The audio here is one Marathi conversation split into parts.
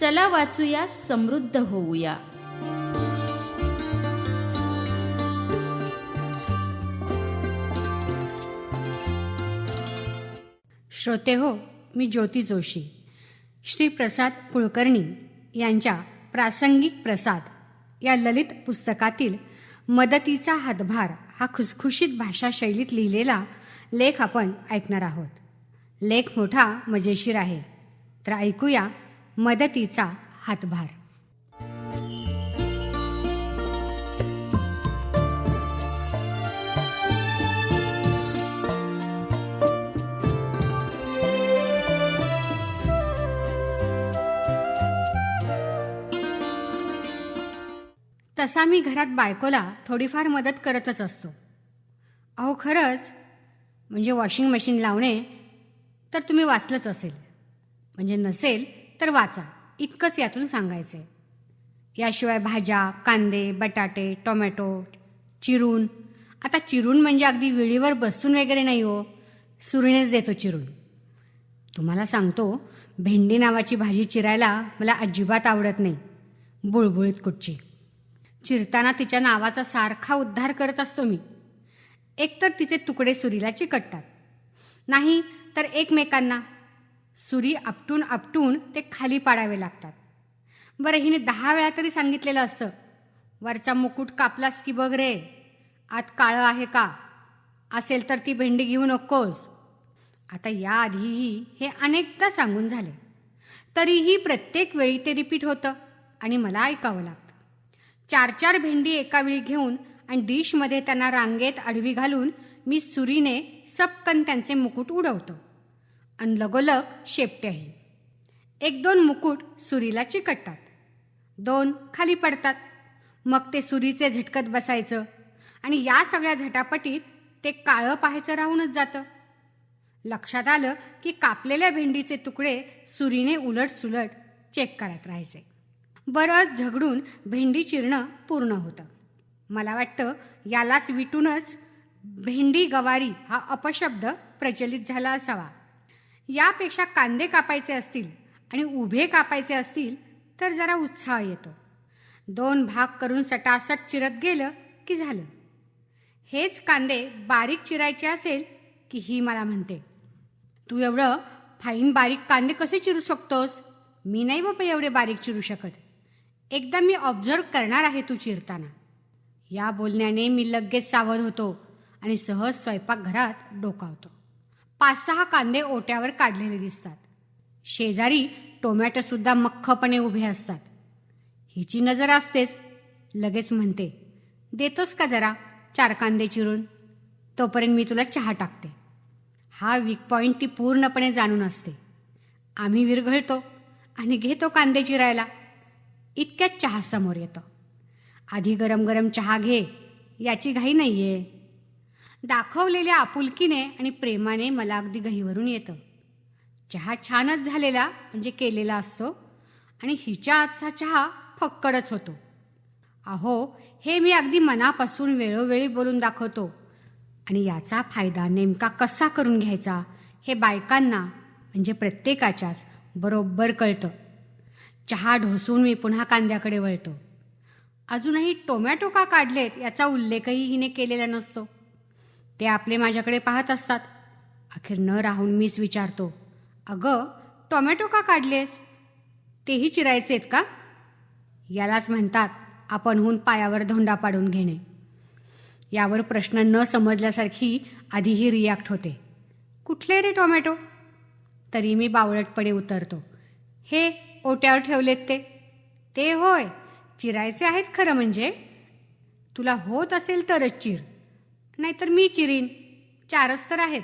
चला वाचूया समृद्ध होऊया. श्रोते हो मी ज्योती जोशी. श्री प्रसाद कुलकर्णी यांच्या प्रासंगिक प्रसाद या ललित पुस्तकातील मदतीचा हातभार हा खुसखुशीत भाषा शैलीत लिहिलेला लेख आपण ऐकणार आहोत. लेख मोठा मजेशीर आहे. तर ऐकूया मदतीचा हातभार. तसा मी घरात बायकोला थोडीफार मदत करतच असतो. अहो खरंच? म्हणजे वॉशिंग मशीन लावणे तर तुम्ही वाचलंच असेल. म्हणजे नसेल तर वाचा. इतकंच यातून सांगायचे याशिवाय भाज्या कांदे बटाटे टोमॅटो चिरून. आता चिरून म्हणजे अगदी विळीवर बसून वगैरे नाही हो. सुरीनेच देतो चिरून. तुम्हाला सांगतो भेंडी नावाची भाजी चिरायला मला अजिबात आवडत नाही. बुळबुळीत कुठची. चिरताना तिच्या नावाचा सारखा उद्धार करत असतो मी. एकतर तिचे तुकडे सुरीला चिकटतात. नाही तर एकमेकांना सुरी आपटून आपटून ते खाली पाडावे लागतात. बरं हिने दहा वेळा तरी सांगितलेलं असतं वरचा मुकुट कापलास की बघ रे आत काळं आहे का? असेल तर ती भेंडी घेऊ नकोस. आता याआधीही हे अनेकदा सांगून झाले. तरीही प्रत्येक वेळी ते रिपीट होतं आणि मला ऐकावं लागतं. चार चार भेंडी एका वेळी घेऊन आणि डिशमध्ये त्यांना रांगेत आडवी घालून मी सुरीने सपकन त्यांचे मुकुट उडवतो. आणि लगोलग शेपट्याही एक दोन मुकुट सुरीला चिकटतात. दोन खाली पडतात. मग ते सुरीचे झटकत बसायचं. आणि या सगळ्या झटापटीत ते काळं पाहायचं राहूनच जातं. लक्षात आलं की कापलेल्या भेंडीचे तुकडे सुरीने उलट सुलट चेक करत राहायचे. बरंच झगडून भेंडी चिरणं पूर्ण होतं. मला वाटतं यालाच विटूनच भेंडी गवारी हा अपशब्द प्रचलित झाला असावा. यापेक्षा कांदे कापायचे असतील आणि उभे कापायचे असतील तर जरा उत्साह येतो. दोन भाग करून सटासट चिरत गेलं की झालं. हेच कांदे बारीक चिरायचे असेल की ही मला म्हणते तू एवढं फाईन बारीक कांदे कसे चिरू शकतोस? मी नाही बाबा एवढे बारीक चिरू शकत. एकदा मी ऑब्झर्व करणार आहे तू चिरताना. या बोलण्याने मी लगेच सावध होतो आणि सहज स्वयंपाकघरात डोकावतो. पाच सहा कांदे ओट्यावर काढलेले दिसतात. शेजारी टोमॅटो सुद्धा मख्खपणे उभे असतात. हिची नजर असतेच. लगेच म्हणते देतोस का जरा चार कांदे चिरून? तोपर्यंत मी तुला चहा टाकते. हा वीक पॉईंट ती पूर्णपणे जाणून असते. आम्ही विरघळतो आणि घेतो कांदे चिरायला. इतक्यात चहा समोर येतो. आधी गरम गरम चहा घे. याची घाई नाही आहे दाखवलेल्या आपुलकीने आणि प्रेमाने मला अगदी गहीवरून येतं. चहा छानच झालेला म्हणजे केलेला असतो आणि हिच्या आजचा चहा फक्कडच होतो. अहो हे मी अगदी मनापासून वेळोवेळी बोलून दाखवतो. आणि याचा फायदा नेमका कसा करून घ्यायचा हे बायकांना म्हणजे प्रत्येकाच्याच बरोबर कळतं. चहा ढोसून मी पुन्हा कांद्याकडे वळतो. अजूनही टोमॅटो का काढलेत याचा उल्लेखही हिने केलेला नसतो. ते आपले माझ्याकडे पाहत असतात. अखेर न राहून मीच विचारतो अगं टोमॅटो का काढलेस? तेही चिरायचे आहेत का? यालाच म्हणतात आपणहून पायावर धोंडा पाडून घेणे. यावर प्रश्न न समजल्यासारखी आधीही रिॲक्ट होते. कुठले रे टोमॅटो? तरी मी बावळटपणे उतरतो. हे ओट्यावर ठेवलेत ते. ते होय चिरायचे आहेत खरं म्हणजे? तुला होत असेल तरच चिर. नाहीतर मी चिरीन. चारच तर आहेत.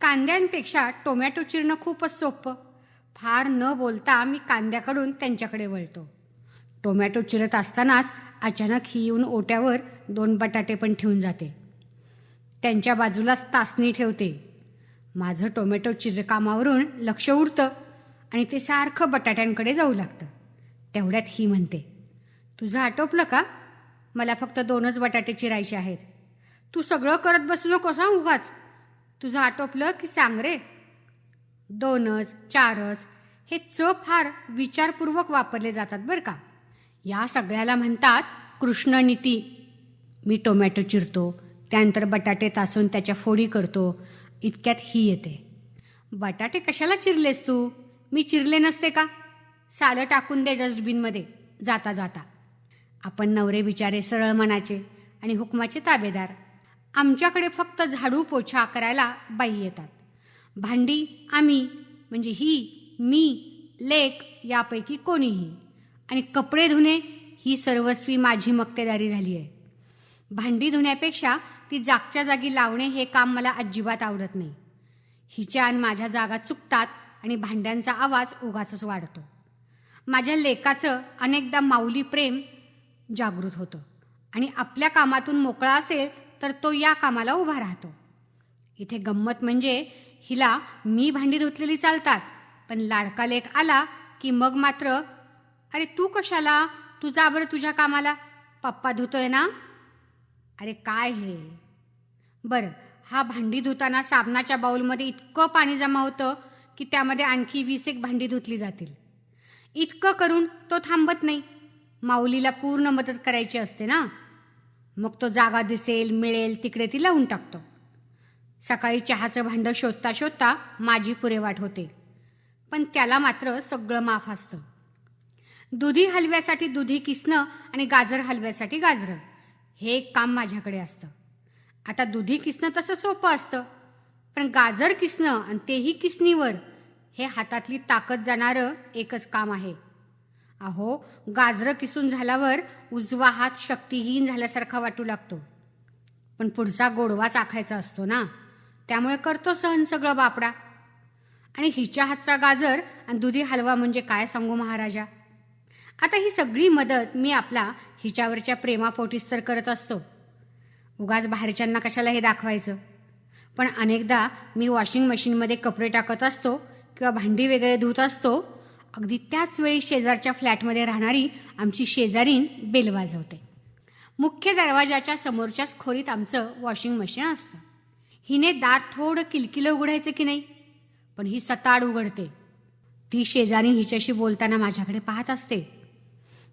कांद्यांपेक्षा टोमॅटो चिरणं खूपच सोपं. फार न बोलता मी कांद्याकडून त्यांच्याकडे वळतो. टोमॅटो चिरत असतानाच अचानक ही येऊन ओट्यावर दोन बटाटे पण ठेवून जाते. त्यांच्या बाजूलाच तासणी ठेवते. माझं टोमॅटो चिरकामावरून लक्ष उरतं आणि ते सारखं बटाट्यांकडे जाऊ लागतं. तेवढ्यात ही म्हणते तुझं आटोपलं का? मला फक्त दोनच बटाटे चिरायचे आहेत. तू सगळं करत बसू नकोस उगाच? तुझं आटोपलं की सांग रे दोनच चारच हे च फार विचारपूर्वक वापरले जातात बरं का? या सगळ्याला म्हणतात कृष्णनीती मी टोमॅटो चिरतो त्यानंतर बटाटे तासून त्याच्या फोडी करतो इतक्यात ही येते. बटाटे कशाला चिरलेस तू? मी चिरले नसते का? सालं टाकून दे डस्टबिनमध्ये जाता जाता. आपण नवरे बिचारे सरळ मनाचे आणि हुकमाचे ताबेदार. आमच्याकडे फक्त झाडू पोछा करायला बाई येतात. भांडी आम्ही म्हणजे ही मी लेक यापैकी कोणीही. आणि कपडे धुणे ही सर्वस्वी माझी मक्तेदारी झाली आहे. भांडी धुण्यापेक्षा ती जागच्या जागी लावणे हे काम मला अजिबात आवडत नाही. हिच्या आणि माझ्या जागा चुकतात आणि भांड्यांचा आवाज उगाच वाढतो. माझ्या लेकाचं अनेकदा माऊली प्रेम जागृत होतं. आणि आपल्या कामातून मोकळा असेल तर तो या कामाला उभा राहतो. इथे गंमत म्हणजे हिला मी भांडी धुतलेली चालतात पण लाडका लेख आला की मग मात्र अरे तू कशाला? तू जा बरं तुझ्या कामाला. पप्पा धुतोय ना? अरे काय हे? बरं हा भांडी धुताना साबणाच्या बाऊलमध्ये इतकं पाणी जमा होतं की त्यामध्ये आणखी वीस एक भांडी धुतली जातील. इतकं करून तो थांबत नाही. माऊलीला पूर्ण मदत करायची असते ना? मग तो जागा दिसेल मिळेल तिकडे ती लावून टाकतो. सकाळी चहाचं भांडं शोधता शोधता माझी पुरेवाट होते. पण त्याला मात्र सगळं माफ असतं. दुधी हलव्यासाठी दुधी किसणं आणि गाजर हलव्यासाठी गाजरं हे एक काम माझ्याकडे असतं. आता दुधी किसणं तसं सोपं असतं पण गाजर किसणं आणि तेही किसणीवर हे हातातली ताकद जाणारं एकच काम आहे. अहो गाजरं किसून झाल्यावर उजवा हात शक्तिहीन झाल्यासारखा वाटू लागतो. पण पुढचा गोडवा चाखायचा असतो ना? त्यामुळे करतो सहन सगळं बापडा. आणि हिच्या हातचा गाजर आणि दुधी हलवा म्हणजे काय सांगू महाराजा? आता ही सगळी मदत मी आपला हिच्यावरच्या प्रेमापोटीस तर करत असतो. उगाच बाहेरच्यांना कशाला हे दाखवायचं? पण अनेकदा मी वॉशिंग मशीनमध्ये कपडे टाकत असतो किंवा भांडी वगैरे धुत असतो अगदी त्याच वेळी शेजारच्या फ्लॅटमध्ये राहणारी आमची शेजारीन बेल वाजवते. मुख्य दरवाजाच्या समोरच्याच खोलीत आमचं वॉशिंग मशीन असतं. हिने दार थोडं किलकिलं उघडायचं की नाही पण ही सताड उघडते. ती शेजारी हिच्याशी बोलताना माझ्याकडे पाहत असते.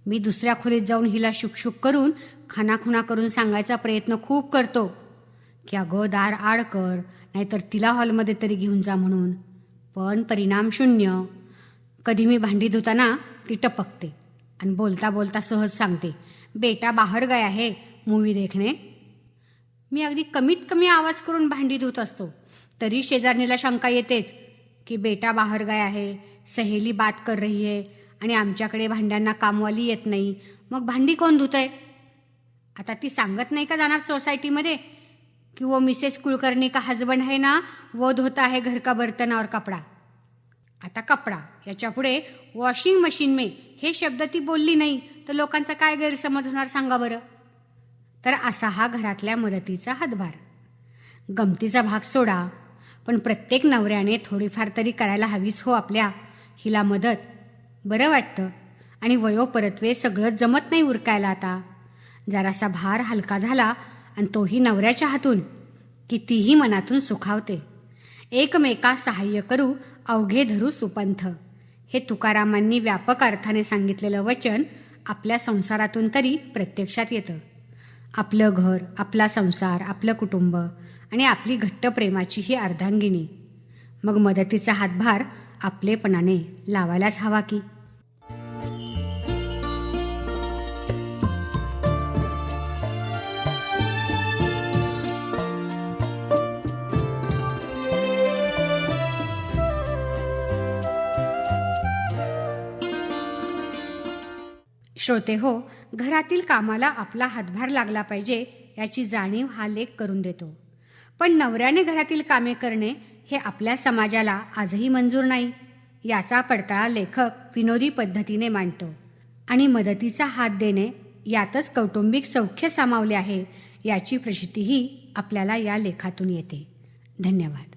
मी दुसऱ्या खोलीत जाऊन हिला शुकशुक करून खानाखुना करून सांगायचा प्रयत्न खूप करतो की अगं दार आड कर नाहीतर तिला हॉलमध्ये तरी घेऊन जा म्हणून. पण परिणाम शून्य. कधी मी भांडी धुताना ती टपकते आणि बोलता बोलता सहज सांगते बेटा बाहेर गया है मूवी देखणे मी अगदी कमीत कमी आवाज करून भांडी धुत असतो तरी शेजारणीला शंका येतेच की बेटा बाहेर गया आहे सहेली बात कर रही आहे आणि आमच्याकडे भांड्यांना कामवाली येत नाही मग भांडी कोण धुतंय? आता ती सांगत नाही का जाणार सोसायटीमध्ये की वो मिसेस कुलकर्णी का हजबंड आहे ना वो धोता आहे घर का बर्तन और कपडा. आता कपडा. याच्यापुढे वॉशिंग मशीन मे हे शब्द ती बोलली नाही तर लोकांचा काय गैरसमज होणार सांगा बरं? तर असा हा घरातल्या मदतीचा हातभार. गमतीचा भाग सोडा पण प्रत्येक नवऱ्याने थोडीफार तरी करायला हवीच हो आपल्या. हिला मदत. बरं वाटतं. आणि वयोपरत्वे सगळं जमत नाही उरकायला आता. जरासा भार हलका झाला आणि तोही नवऱ्याच्या हातून कितीही मनातून सुखावते. एकमेका सहाय्य करू अवघे धरू सुपंथ. हे तुकारामांनी व्यापक अर्थाने सांगितलेलं वचन आपल्या संसारातून तरी प्रत्यक्षात येतं. आपलं घर आपला संसार आपलं कुटुंब आणि आपली घट्ट प्रेमाची ही अर्धांगिनी. मग मदतीचा हातभार आपलेपणाने लावायलाच हवा की? श्रोते हो घरातील कामाला आपला हातभार लागला पाहिजे याची जाणीव हा लेख करून देतो. पण नवऱ्याने घरातील कामे करणे हे आपल्या समाजाला आजही मंजूर नाही याचा पडताळा लेखक विनोदी पद्धतीने मांडतो. आणि मदतीचा हात देणे यातच कौटुंबिक सौख्य सामावले आहे याची प्रसिद्धीही आपल्याला या लेखातून येते. धन्यवाद.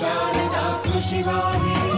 कृषिरा